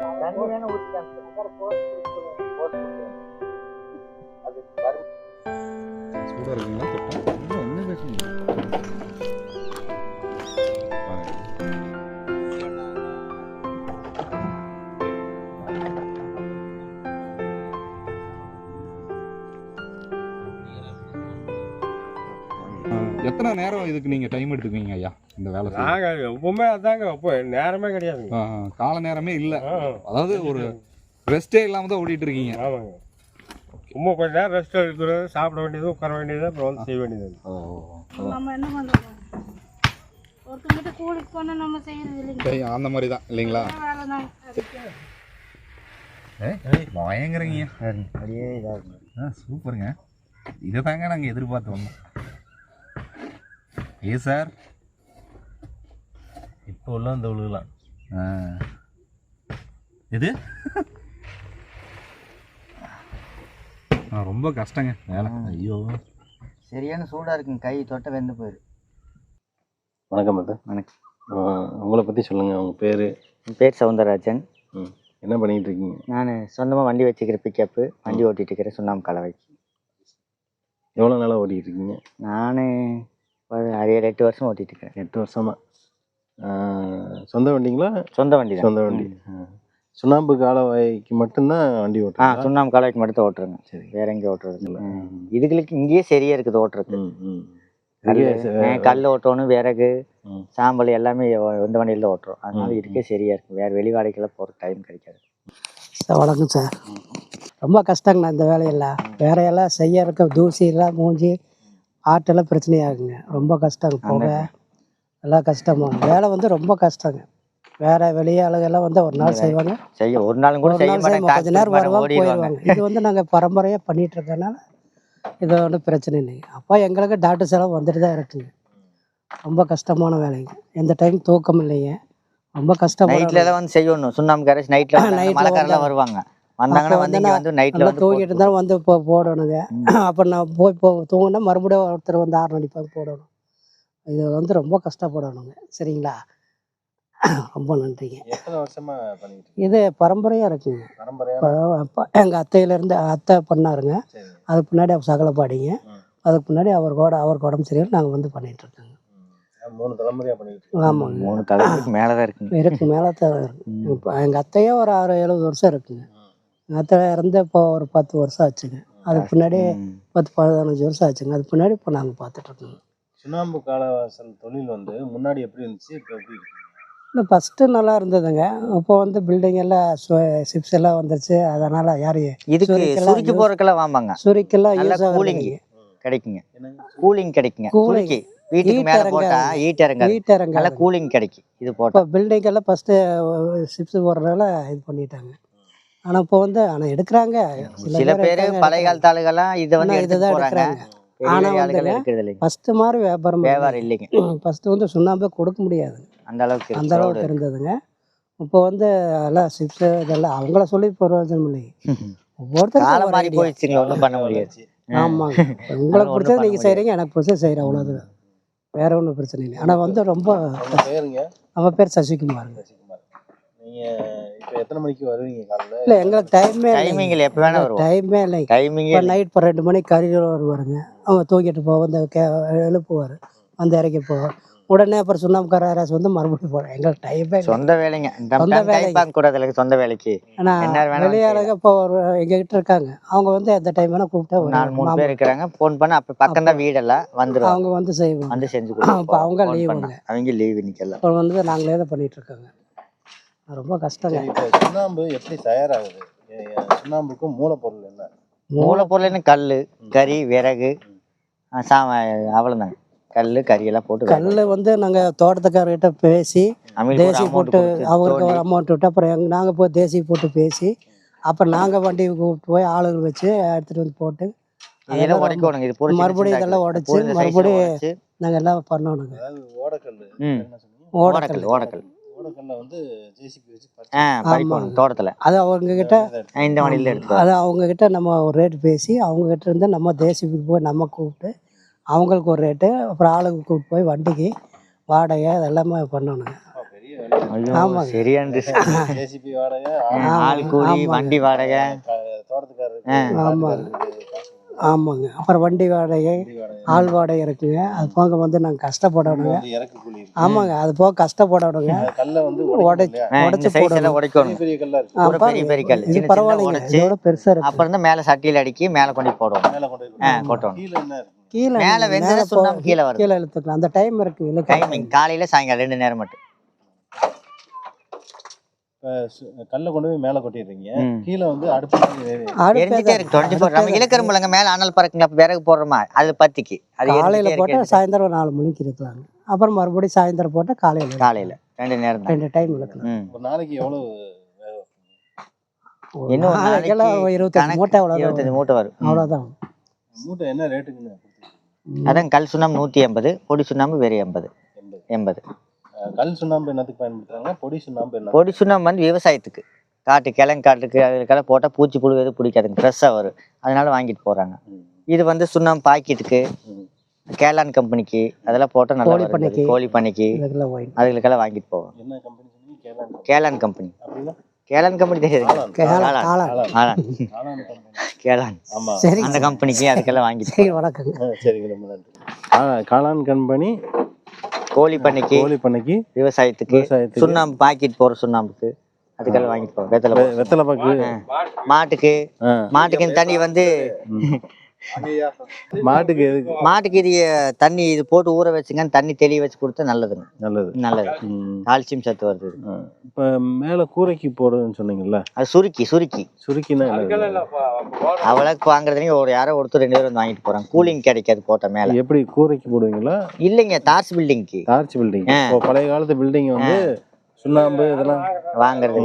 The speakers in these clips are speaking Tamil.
தண்ணி வேணா ஊற்றி சூடாக இருக்குங்களா? திட்டம் இன்னும் ஒன்றும் பேசுங்க எத்தனை நேரம் இதுக்கு நீங்கள் டைம் எடுத்துக்குவீங்க ஐயா இந்த வேலை? நாங்கள் எப்பவுமே அதாங்க இப்போ நேரமே கிடையாதுங்க. ஆ, கால நேரமே இல்லை. அதாவது ஒரு ரெஸ்டே இல்லாமல் தான் ஓடிட்டு இருக்கீங்க. ஆமாங்க. சும்மா கொஞ்ச நேரம் ரெஸ்ட் எடுக்கிறது சாப்பிட வேண்டியது உட்கார வேண்டியது அப்புறம் வந்து செய்ய வேண்டியது நம்ம என்ன பண்ணுறோம் ஒருத்தங்கிட்ட கூலிக்கு போனால் நம்ம செய்யறது இல்லைங்க. அந்த மாதிரி தான் இல்லைங்களா வேலை தான். பயங்கரங்க அப்படியே இதாகும் ஆ சூப்பருங்க. இதை தாங்க நாங்கள் எதிர்பார்த்து வந்தோம் ஏ சார்? இப்போ உள்ள இந்த விழுகலாம் ஆ. எது? ரொம்ப கஷ்டங்க. வேலை. ஐயோ. சரியான சூடாக இருக்குங்க. கை தொட்ட வெந்து போயிரு. வணக்கம் அத்தா. வணக்கம். உங்களை பற்றி சொல்லுங்கள் உங்கள் பேர்? என் பேர் சவுந்தரராஜன். என்ன பண்ணிகிட்டு இருக்கீங்க? நான் சொந்தமாக வண்டி வச்சுக்கிற பிக்கப்பு வண்டி ஓட்டிகிட்டு இருக்கிறேன். சுண்ணாம்பு கலவைக்கு எவ்வளோ நாளாக ஓட்டிகிட்டு இருக்கீங்க? நான் ஏழு எட்டு வருஷம் ஓட்டிகிட்டு இருக்கிறேன் எட்டு வருஷமா? சொந்த வண்டிங்களா? சொந்த வண்டி தான். சொந்த வண்டி. ஆ. சுண்ணாம்பு காலவாய்க்கு மட்டும்தான் வண்டி ஆ ஓட்டுறீங்களா? சுண்ணாம்பு கலவைக்கு மட்டும் தான் ஓட்டுறேங்க. சரி. வேற எங்கேயும் ஓட்டுறது இல்லை. இதுகளுக்கு இங்கேயே சரியா இருக்குது ஓட்டுறதுக்கு. கல் ஓட்டணும் விறகு. சாம்பல் எல்லாமே இந்த வண்டியில் தான் ஓட்டுறோம். அதனால இதுக்கே சரியா இருக்கும் வேற வெளி வாடகைக்கெல்லாம் போகிற டைம் கிடைக்காது. சார் வணக்கம் சார். ரொம்ப கஷ்டங்கண்ணா இந்த வேலையெல்லாம். வேலையெல்லாம் செய்ய இருக்க தூசியெல்லாம் மூஞ்சி ஆட்டெல்லாம் பிரச்சனையாகுங்க. ரொம்ப கஷ்டங்க போக. எல்லாம் கஷ்டமா. வேலை வந்து ரொம்ப கஷ்டங்க. வேற வெளியே ஆளுகெல்லாம் வந்து ஒரு நாள் செய்வாங்க. செய்ய ஒரு நாளும் கூட செய்ய நாள் செய்ய மாட்டாங்க கொஞ்ச நேரம் வருவாங்க போயிடுவாங்க. இது வந்து நாங்கள் பரம்பரையாக பண்ணிட்டு இருக்கறனால இது ஒன்றும் பிரச்சனை இல்லைங்க. அப்போ எங்களுக்கு டாக்டர் செலவு வந்துட்டு தான் இருக்குங்க. ரொம்ப கஷ்டமான வேலைங்க. எந்த டைம் தூக்கம் இல்லைங்க. ரொம்ப கஷ்டப்பட தான் வந்து செய்யணும். சுண்ணாம்பு கரைச்சி நைட்ல Nightல மலைக்காரெல்லாம் வருவாங்க. வந்தாங்கன்னா வந்து நைட்ல நல்லா வந்து தூங்கிட்டு இருந்தாலும் வந்து இப்போ போடணுங்க. ம். அப்போ நான் போய் போ தூங்கினா மறுபடியும் ஒருத்தர் வந்து ஆறு அடிப்பாங்க போடணும். இது வந்து ரொம்ப கஷ்டப்படணுங்க. சரிங்களா? ரொம்ப நன்றிங்க. எத்தனை வருஷமா பண்ணிட்டு இருக்கீங்க? இது பரம்பரையாக இருக்குங்க. எங்கள் அத்தையிலேருந்து அத்தை பண்ணாருங்க. அதுக்கு முன்னாடி அவர் சகலப்பாடிங்க ம். அதுக்கு முன்னாடி அவர் கூட அவருக்கு உடம்பு சரியில்லை நாங்கள் வந்து பண்ணிட்டு இருக்கோங்க. மூணு தலைமுறையா பண்ணிட்டு ஆமாங்க. மூணு தலைமுறைக்கு மேலதான் இருக்குங்க. இருக்கு மேலே தான் இருக்கு எங்கள் அத்தையே ஒரு ஆறு எழுபது வருஷம் இருக்குங்க. எங்கள் அத்தை இறந்து இப்போ ஒரு பத்து வருஷம் ஆச்சுங்க. அதுக்கு பின்னாடி. பத்து பதினஞ்சு வருஷம் ஆச்சுங்க. அதுக்கு பின்னாடி இப்போ நாங்கள் பார்த்துட்டு இருக்கோங்க சுண்ணாம்பு காலவாசல் தொழில் வந்து முன்னாடி எப்படி இருந்துச்சு இப்போ எப்படி இருக்கு இல்லை ஃபஸ்ட்டு நல்லா இருந்ததுங்க. இப்போ வந்து பில்டிங் எல்லாம் சிப்ஸ் எல்லாம் வந்துருச்சு. அதனால் யார் இதுக்கு சுருக்கி போறதுக்கெல்லாம் வாம்பாங்க. சுரிக்கெல்லாம் நல்ல யூஸ் கூலிங் கிடைக்குங்க. கூலிங் கிடைக்குங்க. சுருக்கி வீட்டுக்கு மேல இறங்காது. போட்டா ஹீட் வீட்டு நல்ல இறங்க கூலிங் கிடைக்கும் இது போட்டா. இப்போ பில்டிங் எல்லாம் ஃபஸ்ட்டு சிப்ஸ் போடுறதுனால இது பண்ணிட்டாங்க. ஆனால் இப்போ வந்து ஆனால் எடுக்கிறாங்க. சில பேர் பழைய காலத்து ஆளுகெல்லாம் இதை வந்து ஆனா இதுதான் எடுக்கிறாங்க. ஆனா இல்லைங்க. ஃபஸ்ட்டு மாதிரி வியாபாரம் வியாபாரம் இல்லைங்க. ஃபஸ்ட்டு வந்து சுண்ணாம்பே கொடுக்க முடியாது. அந்த அளவுக்கு அந்த அளவுக்கு இருந்ததுங்க. இப்போ வந்து எல்லாம் சிப்ஸ் இதெல்லாம் அவங்கள சொல்லி பிரயோஜனம் காலம் ஒரு மாறி idea. போயிடுச்சுங்க. ஒன்றும் பண்ண முடியாது. ஆமாங்க. உங்களுக்கு பிடிச்சது நீங்கள் செய்கிறீங்க எனக்கு பிடிச்சது செய்கிறேன் அவ்வளோதான் வேற ஒன்றும் பிரச்சனை இல்லை. ஆனால் வந்து ரொம்ப நம்ம பேர் சசிகுமார் நீங்க இப்போ எத்தனை மணிக்கு வருவீங்க காலைல? இல்லை எங்களுக்கு டைமே டைமிங்கில் எப்போ வேணா வருவோம். டைமே இல்லைங்க டைமிங்கே இப்போ நைட் இப்போ ரெண்டு மணிக்கு கறிகள் வருவாருங்க. அவங்க தூக்கிட்டு போக வந்து கே எழுப்புவார். வந்து இறக்கி போவார் உடனே அப்புறம் சுண்ணாம்புக்கார யாராச்சும் வந்து மறுபடியும் போகிறேன் எங்களுக்கு டைமே இல்லை. சொந்த வேலைங்க. சொந்த வேலைங்க. பார்க்க கூடாது இல்லைங்க சொந்த வேலைக்கு. ஆனால் என்ன வேணாலும் வெளியாளுங்க இப்போ ஒரு எங்ககிட்ட இருக்காங்க. அவங்க வந்து எந்த டைம் வேணால் கூப்பிட்டா ஒரு நாலு மூணு வருவாங்க. பேர் இருக்கிறாங்க. ஃபோன் பண்ண அப்போ பக்கம் தான் வீடெல்லாம் வந்துருவாங்க அவங்க வந்து செய்வாங்க. வந்து செஞ்சு அப்ப கொடுப்பாங்க அவங்க leave. அவங்க லீவ் இன்னைக்கெல்லாம். அப்புறம் வந்து நாங்களே தான் பண்ணிட்டு இருக்காங்க. ரொம்ப கஷ்டங்க. சரி இப்போ சுண்ணாம்பு எப்படி தயாராகுது? சுண்ணாம்புக்கும் மூலப்பொருள் என்ன? மூலப்பொருள்னு கல் கறி விறகு சா அவ்வளோதாங்க கல் கறி எல்லாம் போட்டு கல் வந்து நாங்கள் தோட்டத்துக்காரர்கிட்ட பேசி தேசி போட்டு அவங்களுக்கு ஒரு அமௌண்ட் விட்டு அப்புறம் எங்க நாங்கள் போய் தேசி போட்டு பேசி அப்புறம் நாங்கள் வண்டி கூப்பிட்டு போய் ஆளுகள் வச்சு எடுத்துகிட்டு வந்து போட்டு இதெல்லாம் அதெல்லாம் உடைக்கணுங்க. இது பொரிச்சு மறுபடியும் இதெல்லாம். உடைச்சு, மறுபடியும் நாங்கள் எல்லாம் பண்ணணுங்க. ஓடக்கல் ஓடக்கல் ஓடக்கல் ஓடக்கல்ல வந்து ஜேசிபி வச்சு ஆ பறிச்சு பறிக்கணும் தோட்டத்தில். அது அவங்க கிட்ட இந்த வண்டியில் எடுத்து அது அவங்க கிட்ட நம்ம ஒரு ரேட் பேசி அவங்க கிட்ட இருந்து நம்ம தேசிக்கு போய் நம்ம கூப்பிட்டு அவங்களுக்கு ஒரு ரேட்டு அப்புறம் ஆளுக்கு கூப்பிட்டு போய் வண்டிக்கு வாடகை அதெல்லாமே பண்ணணுங்க ஆமாங்க. அப்புறம் வண்டி வாடகை வண்டி வாடகை. ஆள் வாடகை இருக்குங்க. அது போக வந்து நாங்கள் கஷ்டப்படணுங்க ஆமாங்க அது போக கஷ்டப்படணுங்க. கல்லை வந்து உடைச்சு போடணும். உடைக்கணும். பெரிய கல்லா இருக்கு. பூரா பெரிய பெரிய கல். சின்ன சின்ன உடைச்சு பெருசா இருக்கு. அப்புறம் தான் மேல சட்டியில் அடிக்கி மேல கொண்டு போடுவோம் மேல கொண்டு ஆ போய் கொட்டணும் கீழே என்ன இருக்கு? கீழே மேல வெந்தது சுண்ணாம்பு கீழே கீழே இழுத்துக்கலாம். அந்த டைம் இருக்கு இழுக்க டைமிங். காலையில சாயங்காலம் ரெண்டு நேரம் மட்டும். கல்லை கொண்டு போய் மேல கொட்டிடுறீங்க. கீழே வந்து அடுப்பு எரிஞ்சிட்டே இருக்கு டுவெண்ட்டி ஃபோர் நம்ம இழுக்கரும்புலங்க மேல அனல் பறக்குங்க அப்ப விறகு போடுறோமா? அது பத்திக்கு. அது காலையில போட்டா சாயந்தரம் நாலு மணிக்கு இருக்கலாங்க அப்புறம் மறுபடியும் சாயந்தரம் போட்டா காலையில காலையில. ரெண்டு நேரம் ரெண்டு டைம் இழுக்கலாம். ஒரு நாளைக்கு நாளைக்கு இருபத்தஞ்சு மூட்டை அவ்வளோதான் இருபத்தஞ்சு மூட்டை வரும். அவ்வளோதான் மூட்டை என்ன ரேட்டுக்குன்னு? அதான் கல் சுண்ணாம்பு நூத்தி எண்பது பொடி சுண்ணாம்பு வெறும் எண்பது. எண்பது. கல் சுண்ணாம்பு என்னத்துக்கு பயன்படுத்துறாங்க பொடி சுண்ணாம்பு என்ன? பொடி சுண்ணாம்பு வந்து விவசாயத்துக்கு. காட்டு கிழங்கு காட்டுக்கு அதுக்கெல்லாம் போட்டால் பூச்சி புழு எதுவும் பிடிக்காதுங்க. ஃப்ரெஷ்ஷாக வரும். அதனால வாங்கிட்டு போகிறாங்க. இது வந்து சுண்ணாம்பு பாக்கெட்டுக்கு. கேலான் கம்பெனிக்கு அதெல்லாம் போட்டால் நல்லா கோழி. பண்ணைக்கு. கோழி பண்ணைக்கு இதுக்கெல்லாம் வாங்கி அதுகளுக்கெல்லாம் வாங்கிட்டு போவோம் என்ன கம்பெனி கேலான். கேலான் கம்பெனி. கேலான் கம்பெனி தெரியுது. கேலான். ஆமா. சரி அந்த கம்பெனிக்கு அதுக்கெல்லாம் வாங்கிட்டு சரி ஆ, சரிங்க. ரொம்ப நன்றி. காளான் கம்பெனி கோழி பண்ணைக்கு கோழி பண்ணைக்கு விவசாயத்துக்கு விவசாயத்துக்கு. சுண்ணாம்பு பாக்கெட் போகிற சுண்ணாம்புக்கு அதுக்கெல்லாம் வாங்கிட்டு போவோம் வெத்தலை வெத்தலை பாக்கு. மாட்டுக்கு. மாட்டுக்கு இந்த தண்ணி வந்து மாட்டுக்கு எதுக்கு? மாட்டுக்கு இது தண்ணி இது போட்டு ஊற வச்சுங்கன்னு தண்ணி தெளிய வச்சு கொடுத்தா நல்லதுங்க. நல்லது. நல்லது. கால்சியம் சத்து வருது. இப்ப மேல கூரைக்கு போடுறதுன்னு சொன்னீங்கல்ல? அது சுருக்கி சுருக்கி. சுருக்கினா அவ்வளோக்கு வாங்குறதுலையும் ஒரு யாரோ ஒருத்தர் ரெண்டு பேரும் வந்து வாங்கிட்டு போறாங்க. கூலிங் கிடைக்காது போட்ட மேல. எப்படி கூரைக்கு போடுவீங்களா? இல்லைங்க தார்ஸ் பில்டிங்க்கு. டார்ச் பில்டிங். பழைய காலத்து பில்டிங் வந்து சுண்ணாம்பு இதெல்லாம். வாங்குறது.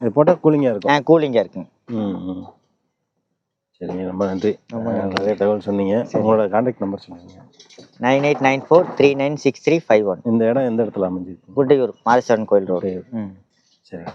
இது போட்டால் கூலிங்காக இருக்கும்? ஆ கூலிங்கா இருக்குங்க. சரிங்க ரொம்ப நன்றி. நிறைய தகவல் சொன்னீங்க. உங்களோட கான்டாக்ட் நம்பர் சொல்லுங்க. Nine eight nine four three nine six three five one. இந்த இடம் எந்த இடத்துல அமைஞ்சிருக்கு? குட்டையூர் மாதேஸ்வரன் கோயில் ரோடு. ம். சரி.